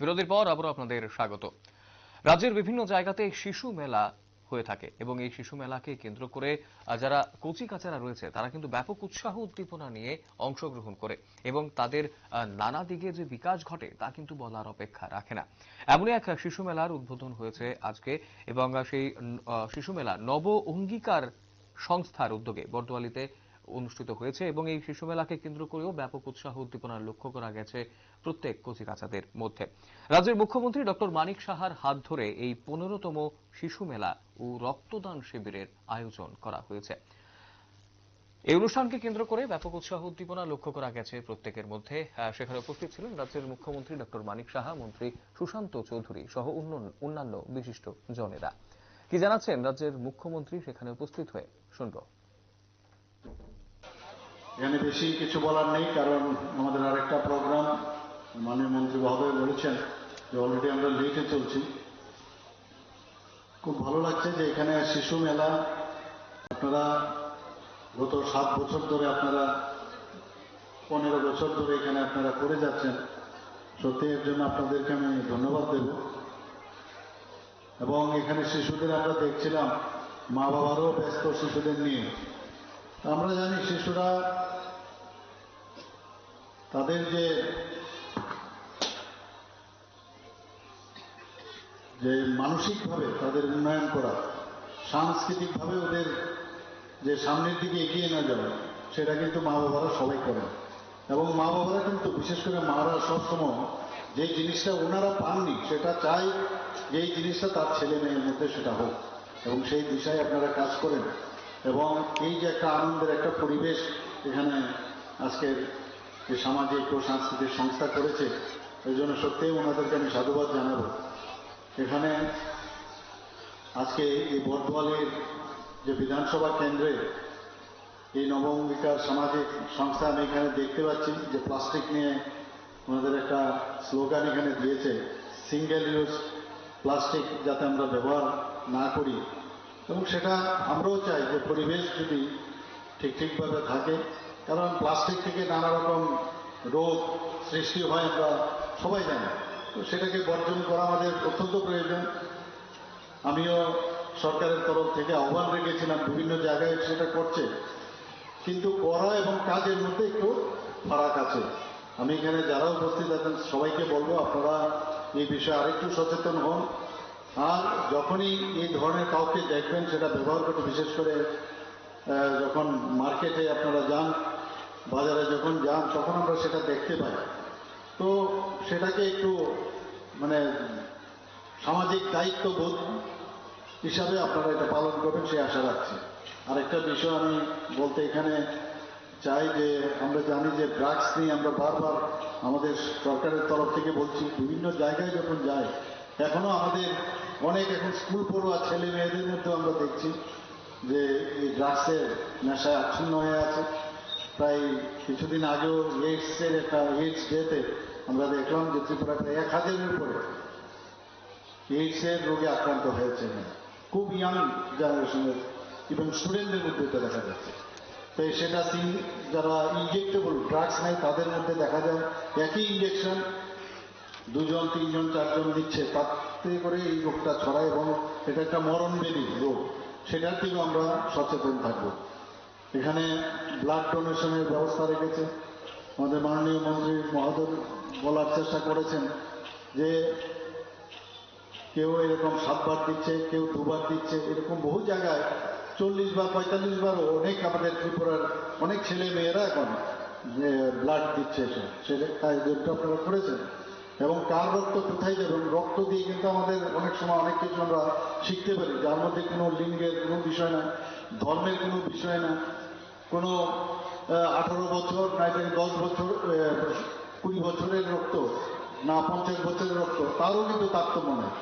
বিরতির পর আবারও আপনাদের স্বাগত। রাজ্যের বিভিন্ন জায়গাতে শিশু মেলা হয়ে থাকে এবং এই শিশু মেলাকে কেন্দ্র করে যারা কচি কাচারা রয়েছে, তারা কিন্তু ব্যাপক উৎসাহ উদ্দীপনা নিয়ে অংশগ্রহণ করে এবং তাদের নানা দিকে যে বিকাশ ঘটে তা কিন্তু বলার অপেক্ষা রাখে না। এমনই এক শিশু মেলার উদ্বোধন হয়েছে আজকে এবং সেই শিশু মেলা নব অঙ্গীকার সংস্থার উদ্যোগে বর্দোয়ালিতে অনুষ্ঠিত হয়েছে এবং এই শিশু মেলাকে কেন্দ্র করেও ব্যাপক উৎসাহ উদ্দীপনা লক্ষ্য করা গেছে প্রত্যেক কচিকাচাদের মধ্যে। রাজ্যের মুখ্যমন্ত্রী ডক্টর মানিক সাহার হাত ধরে এই পনেরোতম শিশু মেলা ও রক্তদান শিবিরের আয়োজন করা হয়েছে। এই অনুষ্ঠানকে কেন্দ্র করে ব্যাপক উৎসাহ উদ্দীপনা লক্ষ্য করা গেছে প্রত্যেকের মধ্যে। সেখানে উপস্থিত ছিলেন রাজ্যের মুখ্যমন্ত্রী ডক্টর মানিক সাহা, মন্ত্রী সুশান্ত চৌধুরী সহ অন্য- অন্যান্য বিশিষ্ট জনেরা। কি জানাচ্ছেন রাজ্যের মুখ্যমন্ত্রী? সেখানে উপস্থিত হয়ে শুনব। এখানে বেশি কিছু বলার নেই, কারণ আমাদের আরেকটা প্রোগ্রাম মাননীয় মন্ত্রী মহোদয় বলেছেন যে অলরেডি আমরা লেটে চলছি। খুব ভালো লাগছে যে এখানে শিশু মেলা আপনারা গত সাত বছর ধরে আপনারা, পনেরো বছর ধরে এখানে আপনারা করে যাচ্ছেন। সত্যি এর জন্য আপনাদেরকে আমি ধন্যবাদ দেব। এবং এখানে শিশুদের আমরা দেখছিলাম মা বাবারও ব্যস্ত শিশুদের নিয়ে। আমরা জানি শিশুরা তাদের যে যে মানসিকভাবে তাদের উন্নয়ন করা, সাংস্কৃতিকভাবে ওদের যে সামনের দিকে এগিয়ে না যাওয়া, সেটা কিন্তু মা বাবারা সবাই করেন। এবং মা বাবারা কিন্তু বিশেষ করে মারা সবসময় যে জিনিসটা ওনারা পাননি, সেটা চাই যে এই জিনিসটা তার ছেলে মেয়ের মধ্যে সেটা হোক। এবং সেই দিশায় আপনারা কাজ করেন। এবং এই যে একটা আনন্দের একটা পরিবেশ এখানে আজকের যে সামাজিক ও সাংস্কৃতিক সংস্থা করেছে এই জন্য সত্যিই ওনাদেরকে আমি সাধুবাদ জানাব। এখানে আজকে এই বর্ধমানের যে বিধানসভা কেন্দ্রে এই নবঙ্গিকার সামাজিক সংস্থা আমি এখানে দেখতে পাচ্ছি যে প্লাস্টিক নিয়ে ওনাদের একটা স্লোগান এখানে দিয়েছে সিঙ্গেল ইউজ প্লাস্টিক যাতে আমরা ব্যবহার না করি। এবং সেটা আমরাও চাই যে পরিবেশ যদি ঠিক ঠিকভাবে থাকে কারণ প্লাস্টিক থেকে নানা রকম রোগ সৃষ্টি হয় আমরা সবাই জানি। তো সেটাকে বর্জন করা আমাদের অত্যন্ত প্রয়োজন। আমিও সরকারের তরফ থেকে আহ্বান রেখেছিলাম বিভিন্ন জায়গায় সেটা করছে। কিন্তু করা এবং কাজের মধ্যে একটু ফারাক আছে। আমি এখানে যারা উপস্থিত আছেন সবাইকে বলব আপনারা এই বিষয়ে আরেকটু সচেতন হন। আর যখনই এই ধরনের কাউকে দেখবেন, সেটা ব্যবহার করতে বিশেষ করে যখন মার্কেটে আপনারা যান বাজারে যখন যান, তখন আমরা সেটা দেখতে পাই। তো সেটাকে একটু মানে সামাজিক দায়িত্ব দায়িত্ববোধ হিসাবে আপনারা এটা পালন করবেন, সে আশা রাখছি। আরেকটা বিষয় আমি বলতে এখানে চাই যে, আমরা জানি যে ড্রাগস নিয়ে আমরা বারবার আমাদের সরকারের তরফ থেকে বলছি, বিভিন্ন জায়গায় যখন যাই, এখনও আমাদের অনেক এখন স্কুল পড়ুয়া ছেলে মেয়েদের মধ্যেও আমরা দেখছি যে এই ড্রাগসের নেশায় আচ্ছন্ন হয়ে আছে। প্রায় কিছুদিন আগেও এইডসের একটা এইডস ডেতে আমরা দেখলাম যে ত্রিপুরা প্রায় এক হাজারের উপরে এইডসের রোগে আক্রান্ত হয়েছে খুব ইয়াং জেনারেশনের এবং স্টুডেন্টদের মধ্যে এটা দেখা যাচ্ছে। তো সেটা সিং- যারা ইনজেক্টেবল ড্রাগস নেয়, তাদের মধ্যে দেখা যায় একই ইঞ্জেকশন দুজন, তিনজন, চারজন দিচ্ছে তাতে করে এই রোগটা ছড়ায় এবং এটা একটা মরণবেদী রোগ। সেটার থেকেও আমরা সচেতন থাকব। এখানে ব্লাড ডোনেশনের ব্যবস্থা রেখেছে। আমাদের মাননীয় মন্ত্রী মহোদয় বলার চেষ্টা করেছেন যে কেউ এরকম সাতবার দিচ্ছে, কেউ দুবার দিচ্ছে, এরকম বহু জায়গায় চল্লিশ বার পঁয়তাল্লিশ বারও অনেক আমাদের ত্রিপুরার অনেক ছেলে মেয়েরা এখন যে ব্লাড দিচ্ছে সেটা আয়োজনটা আপনারা করেছেন। এবং কার রক্ত কোথায় যাবে রক্ত দিয়ে কিন্তু আমাদের অনেক সময় অনেক কিছু আমরা শিখতে পারি। যার মধ্যে কোনো লিঙ্গের কোনো বিষয় না, ধর্মের কোনো বিষয় না, কোনো আঠারো বছর না দশ বছর কুড়ি বছরের রক্ত না, পঞ্চাশ বছরের রক্ত, তারও কিন্তু তারতম্য নেই।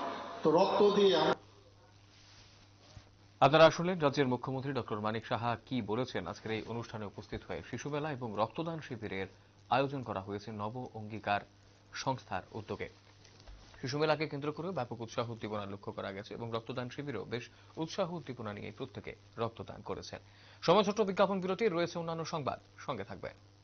তো রক্ত দিয়ে আপনারা শুনলেন রাজ্যের মুখ্যমন্ত্রী ডক্টর মানিক সাহা কি বলেছেন? আজকের এই অনুষ্ঠানে উপস্থিত হয়ে শিশু মেলা এবং রক্তদান শিবিরের আয়োজন করা হয়েছে নব অঙ্গীকার সংস্থার উদ্যোগে। শিশু মেলাকে কেন্দ্র করে ব্যাপক উৎসাহ উদ্দীপনা লক্ষ্য করা গেছে এবং রক্তদান শিবিরও বেশ উৎসাহ উদ্দীপনা নিয়ে প্রত্যেকে রক্তদান করেছেন সময় ছোট্ট বিজ্ঞাপন বিরতি রয়েছে অন্যান্য সংবাদ। সঙ্গে থাকবেন।